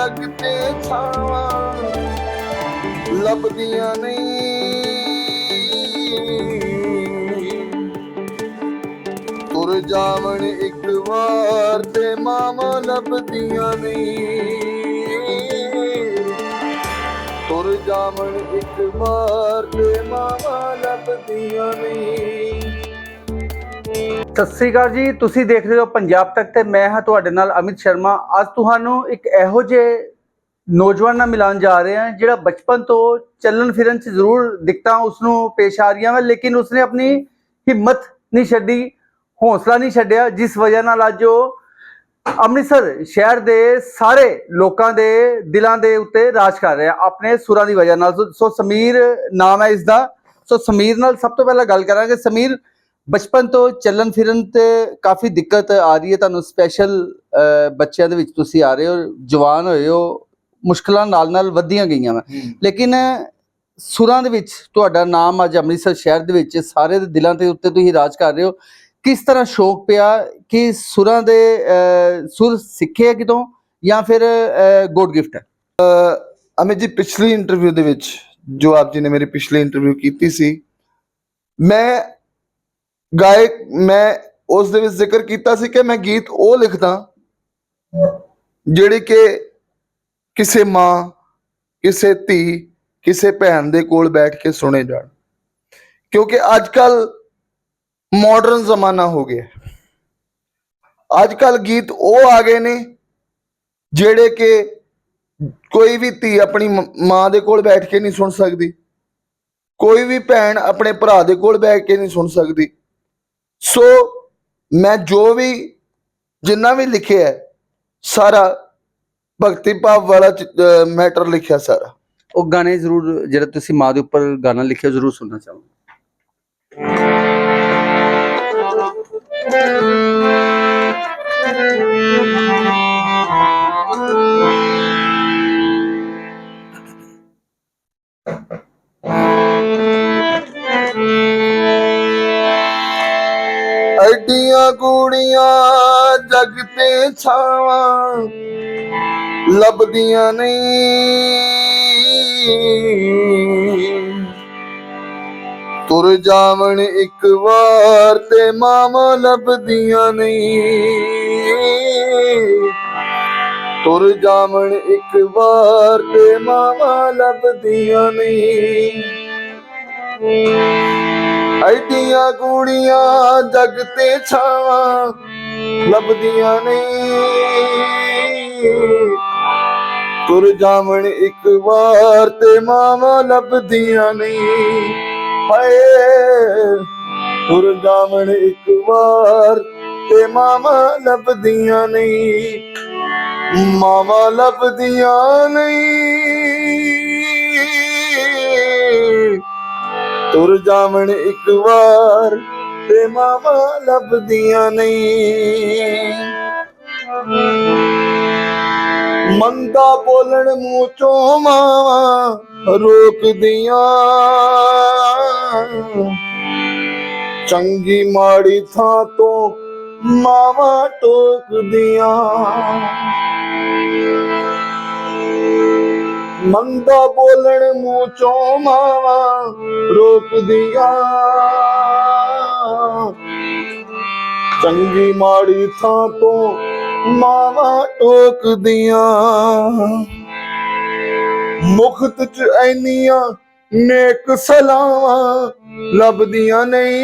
ਜਗ ਤੇ ਛਾਵਾਂ ਲੱਭਦੀਆਂ ਨਹੀਂ। ਤੁਰ ਜਾਵਣ ਇੱਕ ਵਾਰ ਤੇ ਮਾਮਾ ਲੱਭਦੀਆਂ ਨਹੀਂ। ਤੁਰ ਜਾਵਣ ਇੱਕ ਵਾਰ ਤੇ ਮਾਮਾ ਲੱਭਦੀਆਂ ਨਹੀਂ। ਸਤਿ ਸ੍ਰੀ ਅਕਾਲ ਜੀ, ਤੁਸੀਂ ਦੇਖ ਰਹੇ ਹੋ ਪੰਜਾਬ ਤੱਕ ਤੇ ਮੈਂ ਹਾਂ ਤੁਹਾਡੇ ਨਾਲ ਅਮਿਤ ਸ਼ਰਮਾ। ਅੱਜ ਤੁਹਾਨੂੰ ਇੱਕ ਇਹੋ ਜਿਹੇ ਨੌਜਵਾਨ ਨਾਲ ਮਿਲਾਉਣ ਜਾ ਰਹੇ ਹਾਂ, ਜਿਹੜਾ ਬਚਪਨ ਤੋਂ ਚੱਲਣ ਫਿਰਨ 'ਚ ਜ਼ਰੂਰ ਦਿੱਕਤਾਂ ਉਸ ਨੂੰ ਪੇਸ਼ ਆ ਰਹੀਆਂ ਵਾ, ਲੇਕਿਨ ਉਸਨੇ ਆਪਣੀ ਹਿੰਮਤ ਨਹੀਂ ਛੱਡੀ, ਹੌਸਲਾ ਨਹੀਂ ਛੱਡਿਆ, ਜਿਸ ਵਜ੍ਹਾ ਨਾਲ ਅੱਜ ਉਹ ਅੰਮ੍ਰਿਤਸਰ ਸ਼ਹਿਰ ਦੇ ਸਾਰੇ ਲੋਕਾਂ ਦੇ ਦਿਲਾਂ ਦੇ ਉੱਤੇ ਰਾਜ ਕਰ ਰਿਹਾ, ਆਪਣੇ ਸੁਰਾਂ ਦੀ ਵਜ੍ਹਾ ਨਾਲ। ਸੋ- ਸੋ ਸਮੀਰ ਨਾਮ ਹੈ ਇਸ ਦਾ ਸੋ ਸਮੀਰ ਨਾਲ ਸਭ ਤੋਂ ਪਹਿਲਾਂ ਗੱਲ ਕਰਾਂਗੇ। ਸਮੀਰ ਬਚਪਨ ਤੋਂ ਚੱਲਣ ਫਿਰਨ ਤੇ ਕਾਫੀ ਦਿੱਕਤ ਆ ਰਹੀ ਹੈ। ਤੁਹਾਨੂੰ ਸਪੈਸ਼ਲ ਬੱਚਿਆਂ ਦੇ ਵਿੱਚ ਤੁਸੀਂ ਆ ਰਹੇ ਹੋ ਜਵਾਨ ਹੋਏ ਹੋ ਮੁਸ਼ਕਲਾਂ ਨਾਲ ਨਾਲ ਵਧੀਆਂ ਗਈਆਂ ਵਾ। ਲੇਕਿਨ ਸੁਰਾਂ ਦੇ ਵਿੱਚ ਤੁਹਾਡਾ ਨਾਮ ਅੱਜ ਅੰਮ੍ਰਿਤਸਰ ਸ਼ਹਿਰ ਦੇ ਵਿੱਚ ਸਾਰੇ ਦੇ ਦਿਲਾਂ ਦੇ ਉੱਤੇ ਤੁਸੀਂ ਰਾਜ ਕਰ ਰਹੇ ਹੋ। ਕਿਸ ਤਰ੍ਹਾਂ ਸ਼ੌਕ ਪਿਆ ਕਿ ਸੁਰਾਂ ਦੇ ਸੁਰ ਸਿੱਖੇ ਆ ਕਿਤੋਂ ਜਾਂ ਫਿਰ ਗੋਡ ਗਿਫਟ ਹੈ ਅਮਿਤ ਜੀ ਪਿਛਲੀ ਇੰਟਰਵਿਊ ਦੇ ਵਿੱਚ ਜੋ ਆਪ ਜੀ ਨੇ ਮੇਰੀ ਪਿਛਲੀ ਇੰਟਰਵਿਊ ਕੀਤੀ ਸੀ ਮੈਂ ਗਾਇਕ, ਮੈਂ ਉਸ ਦੇ ਵਿੱਚ ਜ਼ਿਕਰ ਕੀਤਾ ਸੀ ਕਿ ਮੈਂ ਗੀਤ ਉਹ ਲਿਖਦਾ ਜਿਹੜੇ ਕਿ ਕਿਸੇ ਮਾਂ, ਕਿਸੇ ਧੀ, ਕਿਸੇ ਭੈਣ ਦੇ ਕੋਲ ਬੈਠ ਕੇ ਸੁਣੇ ਜਾਣ। ਕਿਉਂਕਿ ਅੱਜ ਕੱਲ ਮਾਡਰਨ ਜ਼ਮਾਨਾ ਹੋ ਗਿਆ। ਅੱਜ ਕੱਲ ਗੀਤ ਉਹ ਆ ਗਏ ਨੇ ਜਿਹੜੇ ਕਿ ਕੋਈ ਵੀ ਧੀ ਆਪਣੀ ਮਾਂ ਦੇ ਕੋਲ ਬੈਠ ਕੇ ਨਹੀਂ ਸੁਣ ਸਕਦੀ। ਕੋਈ ਵੀ ਭੈਣ ਆਪਣੇ ਭਰਾ ਦੇ ਕੋਲ ਬੈਠ ਕੇ ਨਹੀਂ ਸੁਣ ਸਕਦੀ। ਸੋ ਮੈਂ ਜੋ ਵੀ ਜਿੰਨਾ ਵੀ ਲਿਖਿਆ ਹੈ, ਸਾਰਾ ਭਗਤੀ ਭਾਵ ਵਾਲਾ ਮੈਟਰ ਲਿਖਿਆ ਸਾਰਾ। ਉਹ ਗਾਣੇ ਜ਼ਰੂਰ ਜਿਹੜਾ ਤੁਸੀਂ ਮਾਂ ਦੇ ਉੱਪਰ ਗਾਣਾ ਲਿਖਿਆ ਜ਼ਰੂਰ ਸੁਣਨਾ ਚਾਹਾਂਗਾ। ਐਡੀਆਂ ਕੁੜੀਆਂ ਜਗ ਤੇ ਛਾਵਾਂ ਲੱਭਦੀਆਂ ਨਹੀਂ। ਤੁਰ ਜਾਵਣ ਇੱਕ ਵਾਰ ਤੇ ਮਾਮਾ ਲੱਭਦੀਆਂ ਨਹੀਂ। ਤੁਰ ਜਾਵਣ ਇੱਕ ਵਾਰ ਤੇ ਮਾਮਾ ਲੱਭਦੀਆਂ ਨਹੀਂ। ਐਡੀਆਂ ਕੁੜੀਆਂ ਜਗ ਤੇ ਛਾਵਾਂ ਲੱਭਦੀਆਂ ਨਹੀਂ। ਤੁਰ ਜਾਵਣ ਇੱਕ ਵਾਰ ਤੇ ਮਾਵਾਂ ਲੱਭਦੀਆਂ ਨਹੀਂ। ਹਾਏ, ਤੁਰ ਜਾਵਣ ਇੱਕ ਵਾਰ ਤੇ ਮਾਵਾਂ ਲੱਭਦੀਆਂ ਨਹੀਂ। ਮਾਵਾਂ ਲੱਭਦੀਆਂ ਨਹੀਂ। ਤੁਰ ਜਾਵਣ ਇੱਕ ਵਾਰ ਤੇ ਮਾਵਾ ਲੱਭਦੀਆਂ ਨਹੀਂ। ਮੰਦਾ ਬੋਲਣ ਮੂੰਹ ਚੋਂ ਮਾਵਾ ਰੋਕਦੀਆਂ। ਚੰਗੀ ਮਾੜੀ ਥਾਂ ਤੋਂ ਮਾਵਾ ਟੋਕਦੀਆਂ। ਮੰਦਾ ਬੋਲਣ ਮੂੰਹ ਚੋਂ ਮਾਵਾ ਰੋਕਦੀਆਂ। ਚੰਗੀ ਮਾੜੀ ਥਾਂ ਤੋਂ ਮਾਵਾ ਟੋਕਦੀਆਂ ਮੁਖਤ ਚ ਐਨੀਆਂ ਨੇਕ ਸਲਾਵਾਂ ਲੱਭਦੀਆਂ ਨਹੀਂ।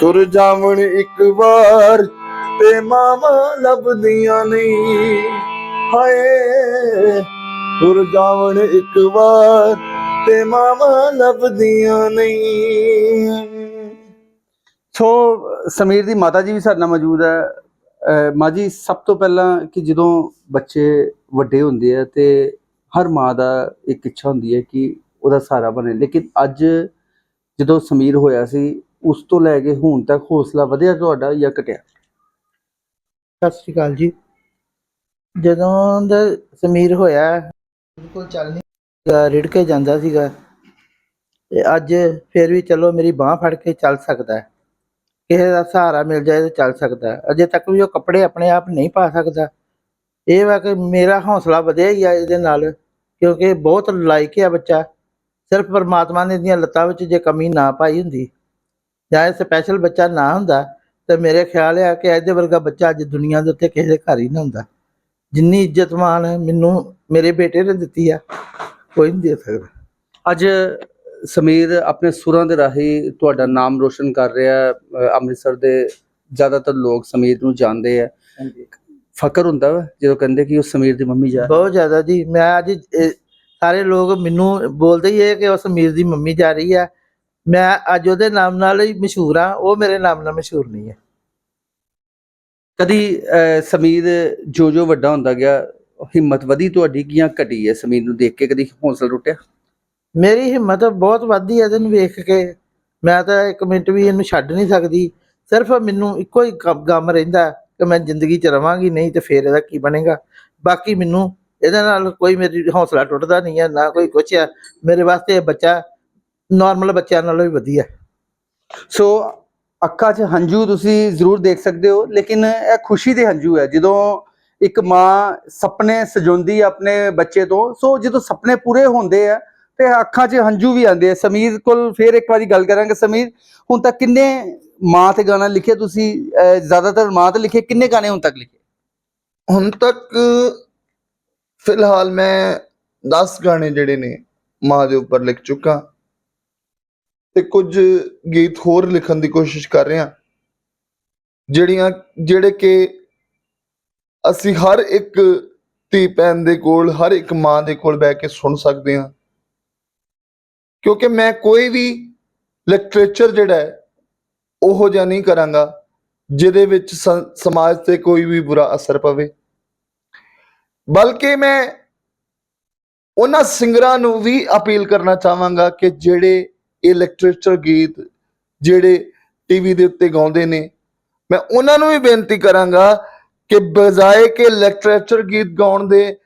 ਤੁਰ ਜਾਵਣ ਇੱਕ ਵਾਰ ਤੇ ਮਾਵਾ ਲੱਭਦੀਆਂ ਨਹੀਂ। ਹਾਏ, ਤੁਰ ਜਾਵਣ ਇੱਕ ਵਾਰ ਤੇ ਮਾਵਾ ਲੱਭਦੀਆਂ ਨਹੀਂ। ਸੋ ਸਮੀਰ ਦੀ ਮਾਤਾ ਜੀ ਵੀ ਸਾਡੇ ਨਾਲ ਮੌਜੂਦ ਹੈ। ਮਾਂ ਜੀ, ਸਭ ਤੋਂ ਪਹਿਲਾਂ ਕਿ ਜਦੋਂ ਬੱਚੇ ਵੱਡੇ ਹੁੰਦੇ ਆ ਤੇ ਹਰ ਮਾਂ ਦਾ ਇੱਕ ਇੱਛਾ ਹੁੰਦੀ ਹੈ ਕਿ ਉਹਦਾ ਸਹਾਰਾ ਬਣੇ। ਲੇਕਿਨ ਅੱਜ ਜਦੋਂ ਸਮੀਰ ਹੋਇਆ ਸੀ, ਉਸ ਤੋਂ ਲੈ ਕੇ ਹੁਣ ਤੱਕ ਹੌਸਲਾ ਵਧਿਆ ਤੁਹਾਡਾ ਜਾਂ ਘਟਿਆ? ਸਤਿ ਸ਼੍ਰੀ ਅਕਾਲ ਜੀ। ਜਦੋਂ ਦਾ ਸਮੀਰ ਹੋਇਆ ਬਿਲਕੁਲ ਚੱਲ ਨਹੀਂ ਰਿੜ ਕੇ ਜਾਂਦਾ ਸੀਗਾ ਤੇ ਅੱਜ ਫਿਰ ਵੀ ਚਲੋ ਮੇਰੀ ਬਾਹ ਫੜ ਕੇ ਚੱਲ ਸਕਦਾ ਕਿਸੇ ਦਾ ਸਹਾਰਾ ਮਿਲ ਜਾਏ ਤਾਂ ਚੱਲ ਸਕਦਾ। ਅਜੇ ਤੱਕ ਵੀ ਉਹ ਕੱਪੜੇ ਆਪਣੇ ਆਪ ਨਹੀਂ ਪਾ ਸਕਦਾ। ਇਹ ਵਾ ਕਿ ਮੇਰਾ ਹੌਸਲਾ ਵਧਿਆ ਹੀ ਆ ਇਹਦੇ ਨਾਲ ਕਿਉਂਕਿ ਬਹੁਤ ਲਾਇਕ ਆ ਬੱਚਾ। ਸਿਰਫ ਪਰਮਾਤਮਾ ਨੇ ਦੀਆਂ ਲੱਤਾਂ ਵਿੱਚ ਜੇ ਕਮੀ ਨਾ ਪਾਈ ਹੁੰਦੀ ਜਾਂ ਇਹ ਸਪੈਸ਼ਲ ਬੱਚਾ ਨਾ ਹੁੰਦਾ ਤੇ ਮੇਰੇ ਖਿਆਲ ਆ ਕਿ ਇਹਦੇ ਵਰਗਾ ਬੱਚਾ ਅੱਜ ਦੁਨੀਆ ਦੇ ਉੱਤੇ ਕਿਸੇ ਦੇ ਘਰ ਹੀ ਨਾ ਹੁੰਦਾ। ਜਿੰਨੀ ਇੱਜ਼ਤ ਮਾਣ ਮੈਨੂੰ ਮੇਰੇ ਬੇਟੇ ਨੇ ਦਿੱਤੀ ਆ ਕੋਈ ਨਹੀਂ ਦੇ ਸਕਦਾ। ਅੱਜ ਸਮੀਰ ਆਪਣੇ ਸੁਰਾਂ ਦੇ ਰਾਹੀਂ ਤੁਹਾਡਾ ਨਾਮ ਰੋਸ਼ਨ ਕਰ ਰਿਹਾ ਅੰਮ੍ਰਿਤਸਰ ਦੇ ਜ਼ਿਆਦਾਤਰ ਲੋਕ ਸਮੀਰ ਨੂੰ ਜਾਣਦੇ ਆ। ਫਕਰ ਹੁੰਦਾ ਵਾ ਜਦੋਂ ਕਹਿੰਦੇ ਕਿ ਉਹ ਸਮੀਰ ਦੀ ਮੰਮੀ ਜਾ ਬਹੁਤ ਜ਼ਿਆਦਾ ਜੀ। ਮੈਂ ਅੱਜ ਸਾਰੇ ਲੋਕ ਮੈਨੂੰ ਬੋਲਦੇ ਹੀ ਹੈ ਕਿ ਉਹ ਸਮੀਰ ਦੀ ਮੰਮੀ ਜਾ ਰਹੀ ਹੈ। ਮੈਂ ਅੱਜ ਉਹਦੇ ਨਾਮ ਨਾਲ ਹੀ ਮਸ਼ਹੂਰ ਆ ਉਹ ਮੇਰੇ ਨਾਮ ਨਾਲ ਮਸ਼ਹੂਰ ਨਹੀਂ ਹੈ। ਕਦੀ ਸਮੀਰ ਜੋ ਜੋ ਵੱਡਾ ਹੁੰਦਾ ਗਿਆ ਹਿੰਮਤ ਵਧੀ ਤੁਹਾਡੀ ਕੀ ਜਾਂ ਘਟੀ ਹੈ? ਸਮੀਰ ਨੂੰ ਦੇਖ ਕੇ ਕਦੀ ਹੌਸਲਾ ਟੁੱਟਿਆ? ਮੇਰੀ ਹਿੰਮਤ ਬਹੁਤ ਵੱਧਦੀ ਹੈ ਇਹਨੂੰ ਵੇਖ ਕੇ। ਮੈਂ ਤਾਂ ਇੱਕ ਮਿੰਟ ਵੀ ਇਹਨੂੰ ਛੱਡ ਨਹੀਂ ਸਕਦੀ। ਸਿਰਫ ਮੈਨੂੰ ਇੱਕੋ ਹੀ ਗਮ ਰਹਿੰਦਾ ਕਿ ਮੈਂ ਜ਼ਿੰਦਗੀ 'ਚ ਰਵਾਂਗੀ ਨਹੀਂ ਤੇ ਫੇਰ ਇਹਦਾ ਕੀ ਬਣੇਗਾ? ਬਾਕੀ ਮੈਨੂੰ ਇਹਦੇ ਨਾਲ ਕੋਈ ਮੇਰੀ ਹੌਸਲਾ ਟੁੱਟਦਾ ਨਹੀਂ ਹੈ ਨਾ ਕੋਈ ਕੁਛ ਹੈ। ਮੇਰੇ ਵਾਸਤੇ ਇਹ ਬੱਚਾ ਨਾਰਮਲ ਬੱਚਿਆਂ ਨਾਲੋਂ ਵੀ ਵਧੀਆ ਸੋ ਅੱਖਾਂ 'ਚ ਹੰਝੂ ਤੁਸੀਂ ਜ਼ਰੂਰ ਦੇਖ ਸਕਦੇ ਹੋ ਲੇਕਿਨ ਇਹ ਖੁਸ਼ੀ ਦੇ ਹੰਝੂ ਹੈ। ਜਦੋਂ ਇੱਕ ਮਾਂ ਸੁਪਨੇ ਸਜਾਉਂਦੀ ਹੈ ਆਪਣੇ ਬੱਚੇ ਤੋਂ ਸੋ ਜਦੋਂ ਸੁਪਨੇ ਪੂਰੇ ਹੁੰਦੇ ਆ ਤੇ ਅੱਖਾਂ 'ਚ ਹੰਝੂ ਵੀ ਆਉਂਦੇ ਆ। ਸਮੀਰ ਕੋਲ ਫੇਰ ਇੱਕ ਵਾਰੀ ਗੱਲ ਕਰਾਂਗੇ। ਸਮੀਰ ਹੁਣ ਤੱਕ ਕਿੰਨੇ ਮਾਂ ਤੇ ਗਾਣਾ ਲਿਖੇ ਤੁਸੀਂ? ਅਹ, ਜ਼ਿਆਦਾਤਰ ਮਾਂ ਤੇ ਲਿਖੇ ਕਿੰਨੇ ਗਾਣੇ ਹੁਣ ਤੱਕ ਲਿਖੇ? ਹੁਣ ਤੱਕ ਫਿਲਹਾਲ ਮੈਂ 10 ਗਾਣੇ ਜਿਹੜੇ ਨੇ ਮਾਂ ਦੇ ਉੱਪਰ ਲਿਖ ਚੁੱਕਾ। ਤੇ ਕੁਝ ਗੀਤ ਹੋਰ ਲਿਖਣ ਦੀ ਕੋਸ਼ਿਸ਼ ਕਰ ਰਹੇ ਹਾਂ। ਜਿਹੜੀਆਂ, ਜਿਹੜੇ ਕਿ ਅਸੀਂ ਹਰ ਇੱਕ ਧੀ ਭੈਣ ਦੇ ਕੋਲ, ਹਰ ਇੱਕ ਮਾਂ ਦੇ ਕੋਲ ਬਹਿ ਕੇ ਸੁਣ ਸਕਦੇ ਹਾਂ। ਕਿਉਂਕਿ ਮੈਂ ਕੋਈ ਵੀ ਲਿਟਰੇਚਰ ਜਿਹੜਾ ਹੈ, ਉਹੋ ਜਿਹਾ ਨਹੀਂ ਕਰਾਂਗਾ, ਜਿਹਦੇ ਵਿੱਚ ਸਮਾਜ ਤੇ ਕੋਈ ਵੀ ਬੁਰਾ ਅਸਰ ਪਵੇ। ਬਲਕਿ ਮੈਂ ਉਹਨਾਂ ਸਿੰਗਰਾਂ ਨੂੰ ਵੀ ਅਪੀਲ ਕਰਨਾ ਚਾਹਾਂਗਾ ਕਿ ਜਿਹੜੇ ਇਹ ਲਿਟਰੇਚਰ ਗੀਤ ਜਿਹੜੇ ਟੀਵੀ ਦੇ ਉੱਤੇ ਗਾਉਂਦੇ ਨੇ। ਮੈਂ ਉਹਨਾਂ ਨੂੰ ਵੀ ਬੇਨਤੀ ਕਰਾਂਗਾ ਕਿ ਬਜਾਏ ਕਿ ਲਿਟਰੇਚਰ ਗੀਤ ਗਾਉਣ ਦੇ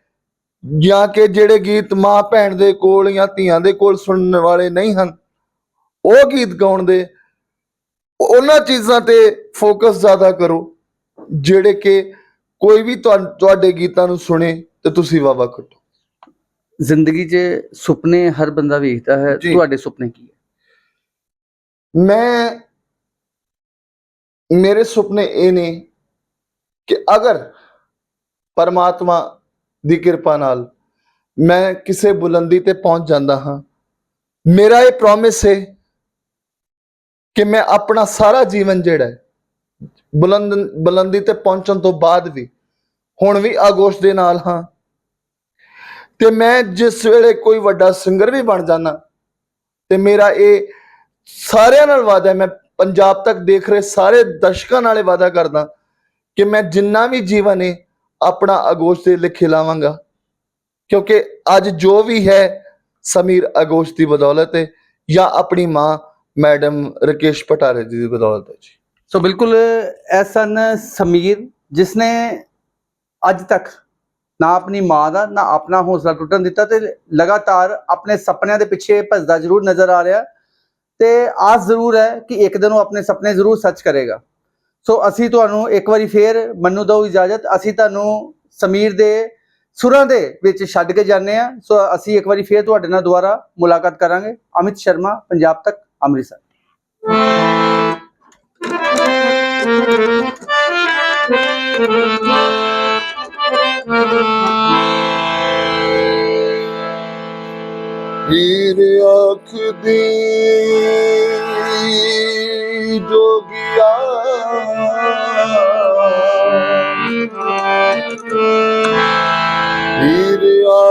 ਜਾਂ ਕਿ ਜਿਹੜੇ ਗੀਤ ਮਾਂ ਭੈਣ ਦੇ ਕੋਲ ਜਾਂ ਧੀਆਂ ਦੇ ਕੋਲ ਸੁਣਨ ਵਾਲੇ ਨਹੀਂ ਹਨ ਉਹ ਗੀਤ ਗਾਉਣ ਦੇ ਉਹਨਾਂ ਚੀਜ਼ਾਂ ਤੇ ਫੋਕਸ ਜ਼ਿਆਦਾ ਕਰੋ ਜਿਹੜੇ ਕਿ ਕੋਈ ਵੀ ਤੁਹਾ- ਤੁਹਾਡੇ ਗੀਤਾਂ ਨੂੰ ਸੁਣੇ ਤੇ ਤੁਸੀਂ ਵਾਵਾ ਖੱਟੋ। ਜ਼ਿੰਦਗੀ 'ਚ ਸੁਪਨੇ ਹਰ ਬੰਦਾ ਵੇਖਦਾ ਹੈ। ਤੁਹਾਡੇ ਸੁਪਨੇ ਕੀ ਹੈ ਮੈਂ, ਮੇਰੇ ਸੁਪਨੇ ਇਹ ਨੇ ਕਿ ਅਗਰ ਪਰਮਾਤਮਾ ਦੀ ਕਿਰਪਾ ਨਾਲ ਮੈਂ ਕਿਸੇ ਬੁਲੰਦੀ ਤੇ ਪਹੁੰਚ ਜਾਂਦਾ ਹਾਂ, ਮੇਰਾ ਇਹ ਪ੍ਰੋਮਿਸ ਹੈ ਕਿ ਮੈਂ ਆਪਣਾ ਸਾਰਾ ਜੀਵਨ ਜਿਹੜਾ ਹੈ, ਬੁਲੰਦ, ਬੁਲੰਦੀ ਤੇ ਪਹੁੰਚਣ ਤੋਂ ਬਾਅਦ ਵੀ, ਹੁਣ ਵੀ ਆਗੋਸ਼ ਦੇ ਨਾਲ ਹਾਂ। ਤੇ ਮੈਂ ਜਿਸ ਵੇਲੇ ਕੋਈ ਵੱਡਾ ਸਿੰਗਰ ਵੀ ਬਣ ਜਾਣਾ ਤੇ ਮੇਰਾ ਇਹ ਸਾਰਿਆਂ ਨਾਲ ਵਾਅਦਾ ਹੈ। ਮੈਂ ਪੰਜਾਬ ਤੱਕ ਦੇਖ ਰਹੇ ਸਾਰੇ ਦਰਸ਼ਕਾਂ ਨਾਲੇ ਵਾਅਦਾ ਕਰਦਾ ਕਿ ਮੈਂ ਜਿੰਨਾ ਵੀ ਜੀਵਨ ਹੈ ਆਪਣਾ ਅਗੋਸ਼ ਦੇ ਲਿਖੇ ਲਾਵਾਂਗਾ ਕਿਉਂਕਿ ਅੱਜ ਜੋ ਵੀ ਹੈ, ਸਮੀਰ ਅਗੋਸ਼ ਦੀ ਬਦੌਲਤ ਹੈ ਜਾਂ ਆਪਣੀ ਮਾਂ ਮੈਡਮ ਰਕੇਸ਼ ਪਟਾਰੇ ਜੀ ਦੀ ਬਦੌਲਤ ਹੈ ਜੀ। ਸੋ ਬਿਲਕੁਲ ਇਹ ਸਨ ਸਮੀਰ, ਜਿਸਨੇ ਅੱਜ ਤੱਕ ਨਾ ਆਪਣੀ ਮਾਂ ਦਾ ਨਾ ਆਪਣਾ ਹੌਸਲਾ ਟੁੱਟਣ ਦਿੱਤਾ ਤੇ ਲਗਾਤਾਰ ਆਪਣੇ ਸੁਪਨਿਆਂ ਦੇ ਪਿੱਛੇ ਭੱਜਦਾ ਜ਼ਰੂਰ ਨਜ਼ਰ ਆ ਰਿਹਾ। ਤੇ ਆਸ ਜ਼ਰੂਰ ਹੈ ਕਿ ਇੱਕ ਦਿਨ ਉਹ ਆਪਣੇ ਸੁਪਨੇ ਜ਼ਰੂਰ ਸੱਚ ਕਰੇਗਾ। ਸੋ ਅਸੀਂ ਤੁਹਾਨੂੰ ਇੱਕ ਵਾਰੀ ਫੇਰ ਮੰਨੂ ਦਿਓ ਇਜਾਜ਼ਤ। ਅਸੀਂ ਤੁਹਾਨੂੰ ਸਮੀਰ ਦੇ ਸੁਰਾਂ ਦੇ ਵਿੱਚ ਛੱਡ ਕੇ ਜਾਂਦੇ ਆ ਸੋ ਅਸੀਂ ਇੱਕ ਵਾਰੀ ਫੇਰ ਤੁਹਾਡੇ ਨਾਲ ਦੁਬਾਰਾ ਮੁਲਾਕਾਤ ਕਰਾਂਗੇ। ਅਮਿਤ ਸ਼ਰਮਾ, ਪੰਜਾਬ ਤੱਕ, ਅੰਮ੍ਰਿਤਸਰ। ਵੀਰ ਅੱਖ ਦੀ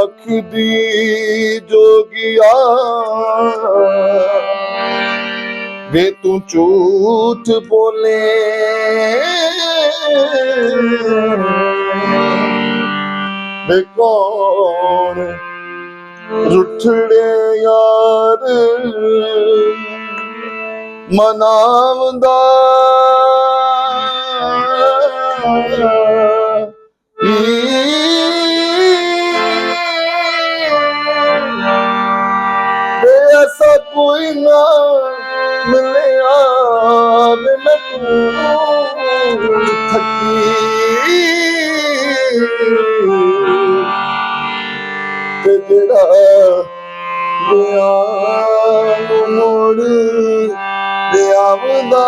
ਵੀਰ ਅੱਖ ਦੀ ਜੋਗਿਆ। ਵੇ ਤੂੰ ਝੂਠ ਬੋਲੇ। ਵੇ ਕੌਣ ਰੁੱਠੜੇ ਯਾਰ ਮਨਾਵਦਾ ਕੋਈ ਨਾ ਮਿਲਿਆ ਵੇ ਮੈਂ ਥੱਕੀ ਤੇ ਜਿਹੜਾ ਵਿਆਹ ਨੂੰ ਮੋੜ ਲਿਆਵਦਾ